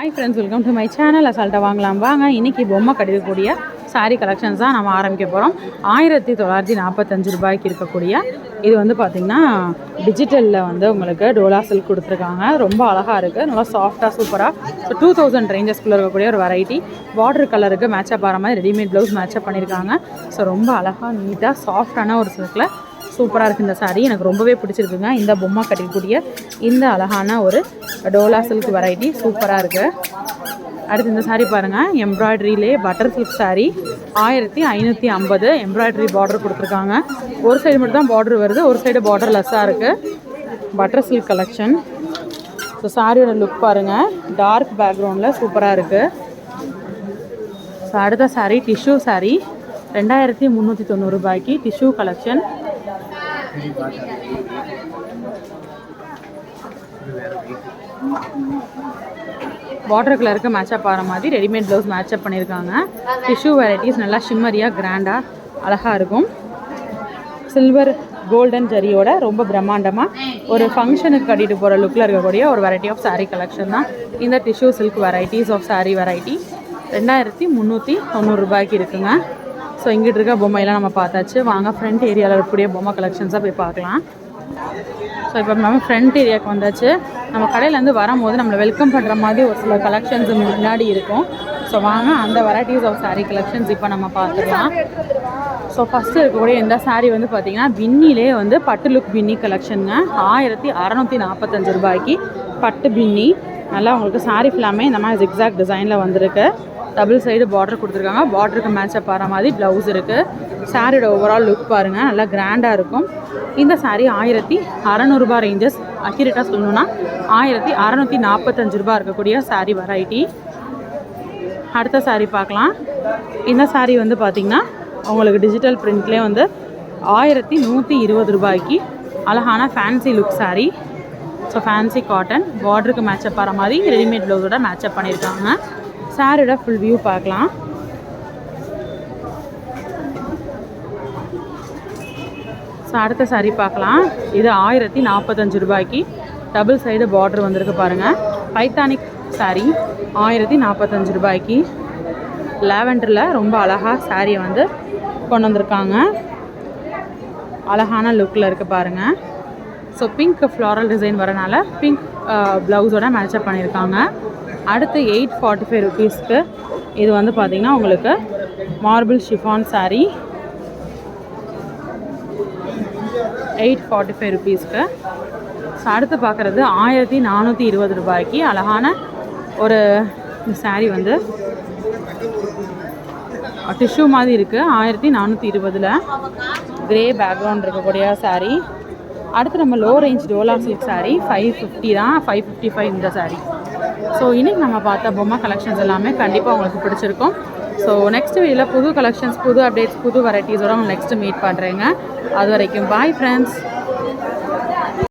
Hi friends welcome to my channel அசால்ட்டாக வாங்கலாம். வாங்க இன்றைக்கி பொம்மை கிடைக்கக்கூடிய saree கலெக்ஷன்ஸ் தான் நம்ம ஆரம்பிக்க போகிறோம் ஆயிரத்தி தொள்ளாயிரத்தி நாற்பத்தஞ்சு ரூபாய்க்கு இருக்கக்கூடிய இது வந்து பார்த்திங்கன்னா டிஜிட்டலில் வந்து உங்களுக்கு டோலா சில்க் கொடுத்துருக்காங்க. ரொம்ப அழகாக இருக்குது நல்லா சாஃப்டாக சூப்பராக ஸோ டூ தௌசண்ட் ரேஞ்சஸ்க்குள்ளே இருக்கக்கூடிய ஒரு வெரைட்டி பார்டர் கலருக்கு மேட்சப் ஆகிற மாதிரி ரெடிமேட் ப்ளவுஸ் மேட்சப் பண்ணியிருக்காங்க ஸோ ரொம்ப அழகாக நீட்டாக சாஃப்டான ஒரு சில்கில் சூப்பராக இருக்குது இந்த சாரீ எனக்கு ரொம்பவே பிடிச்சிருக்குங்க. இந்த பொம்மை கட்டிக்கக்கூடிய இந்த அழகான ஒரு டோலா சில்க் வெரைட்டி சூப்பராக இருக்குது அடுத்து இந்த சாரீ பாருங்கள் எம்ப்ராய்டரியிலே பட்டர் சில்க் saree. ஆயிரத்தி ஐநூற்றி ஐம்பது எம்ப்ராய்டரி பார்டர் கொடுத்துருக்காங்க. ஒரு சைடு மட்டும் தான் பார்டர் வருது. ஒரு சைடு பார்டர் லெஸ்ஸாக இருக்குது பட்டர் சில்க் கலெக்ஷன் ஸோ சாரியோட லுக் பாருங்கள் டார்க் பேக்ரவுண்டில் சூப்பராக இருக்குது ஸோ அடுத்த சாரீ டிஷ்யூ saree. ரெண்டாயிரத்தி முந்நூற்றி தொண்ணூறுபாய்க்கு டிஷ்யூ கலெக்ஷன் வாட்டர் கலருக்கு மேட்சப் ஆகிற மாதிரி ரெடிமேட் ப்ளவுஸ் மேட்சப் பண்ணியிருக்காங்க. டிஷ்யூ வெரைட்டிஸ் நல்லா ஷிம்மரியாக கிராண்டாக அழகாக இருக்கும். சில்வர் கோல்டன் ஜரியோட ரொம்ப பிரம்மாண்டமாக ஒரு ஃபங்க்ஷனுக்கு கட்டிட்டு போகிற லுக்கில் இருக்கக்கூடிய ஒரு வெரைட்டி ஆஃப் சாரீ கலெக்ஷன் தான். இந்த tissue silk varieties of saree variety ரெண்டாயிரத்தி முந்நூற்றி தொண்ணூறு ரூபாய்க்கு இருக்குங்க. ஸோ இங்கிட்டு இருக்க பொம்மையெல்லாம் நம்ம பார்த்தாச்சு. வாங்க ஃப்ரண்ட் ஏரியாவில் இருக்கக்கூடிய பொம்மை கலெக்ஷன்ஸாக போய் பார்க்கலாம். ஸோ இப்போ நம்ம ஃப்ரண்ட் ஏரியாவுக்கு வந்தாச்சு. நம்ம கடையிலேருந்து வரும்போது நம்மளை வெல்கம் பண்ணுற மாதிரி ஒரு சில கலெக்ஷன்ஸ் முன்னாடி இருக்கும். ஸோ வாங்க அந்த வெரைட்டிஸ் ஆஃப் சாரீ கலெக்ஷன்ஸ் இப்போ நம்ம பார்த்துக்கலாம் ஸோ ஃபஸ்ட்டு இருக்கக்கூடிய இந்த சாரீ வந்து பார்த்தீங்கன்னா பின்னிலே வந்து பட்டு லுக் பின்னி கலெக்ஷனுங்க ஆயிரத்தி அறநூற்றி நாற்பத்தஞ்சு ரூபாய்க்கு பட்டு பின்னி. நல்லா உங்களுக்கு சாரீ ஃபுல்லாமே இந்த மாதிரி ஜிக்ஸாக் டிசைனில் வந்திருக்கு. டபுள் சைடு பார்டர் கொடுத்துருக்காங்க. பார்டருக்கு மேட்சப் ஆகிற மாதிரி ப்ளவுஸ் இருக்குது சாரியோட ஓவரால் லுக் பாருங்கள் நல்லா கிராண்டாக இருக்கும். இந்த சாரீ ஆயிரத்தி அறநூறுபா ரேஞ்சஸ் அக்யூரேட்டாக சொல்லணுன்னா ஆயிரத்தி அறநூற்றி நாற்பத்தஞ்சு ரூபா இருக்கக்கூடிய சாரீ வெரைட்டி அடுத்த சாரீ பார்க்கலாம். இந்த சாரீ வந்து பார்த்திங்கன்னா உங்களுக்கு டிஜிட்டல் பிரிண்ட்லேயே வந்து ஆயிரத்தி நூற்றி இருபது ரூபாய்க்கு அழகான fancy look saree so fancy cotton பார்டருக்கு matchup ஆகிற மாதிரி ரெடிமேட் ப்ளவுஸோட மேட்சப் பண்ணியிருக்காங்க. சாரோட ஃபுல் வியூ பார்க்கலாம். ஸோ அடுத்த saree பார்க்கலாம். இது ஆயிரத்தி நாற்பத்தஞ்சு ரூபாய்க்கு. டபுள் சைடு பார்டர் வந்திருக்கு பாருங்கள் பைத்தானிக் saree ஆயிரத்தி நாற்பத்தஞ்சு ரூபாய்க்கு. லாவெண்டரில் ரொம்ப அழகாக சாரியை வந்து கொண்டு வந்திருக்காங்க. அழகான லுக்கில் இருக்குது பாருங்கள் ஸோ பிங்க் ஃப்ளாரல் டிசைன் வரனால பிங்க் ப்ளவுஸோட மேட்சப் பண்ணியிருக்காங்க. அடுத்து எயிட் ஃபார்ட்டி ஃபைவ் ருபீஸ்க்கு இது வந்து பார்த்திங்கன்னா உங்களுக்கு marble chiffon saree eight forty five ருபீஸ்க்கு ஸோ அடுத்து பார்க்குறது ஆயிரத்தி நானூற்றி இருபது ரூபாய்க்கு அழகான ஒரு சாரீ வந்து. டிஷ்யூ மாதிரி இருக்குது ஆயிரத்தி நானூற்றி இருபதில் கிரே பேக்ரவுண்ட் இருக்கக்கூடிய சாரீ அடுத்து நம்ம low range Dola silk saree five fifty தான் ஃபைவ் ஃபிஃப்டி ஃபைவ் இந்த சாரீ ஸோ இன்றைக்கி நம்ம பார்த்த பொம்மை கலெக்ஷன்ஸ் எல்லாமே கண்டிப்பாக உங்களுக்கு பிடிச்சிருக்கும். ஸோ நெக்ஸ்ட் வீடியோவில் புது கலெக்ஷன்ஸ் புது அப்டேட்ஸ் புது வெரைட்டிஸோடு உங்களை நெக்ஸ்ட்டு மீட் பண்ணுறேங்க அது வரைக்கும் பாய் ஃப்ரெண்ட்ஸ்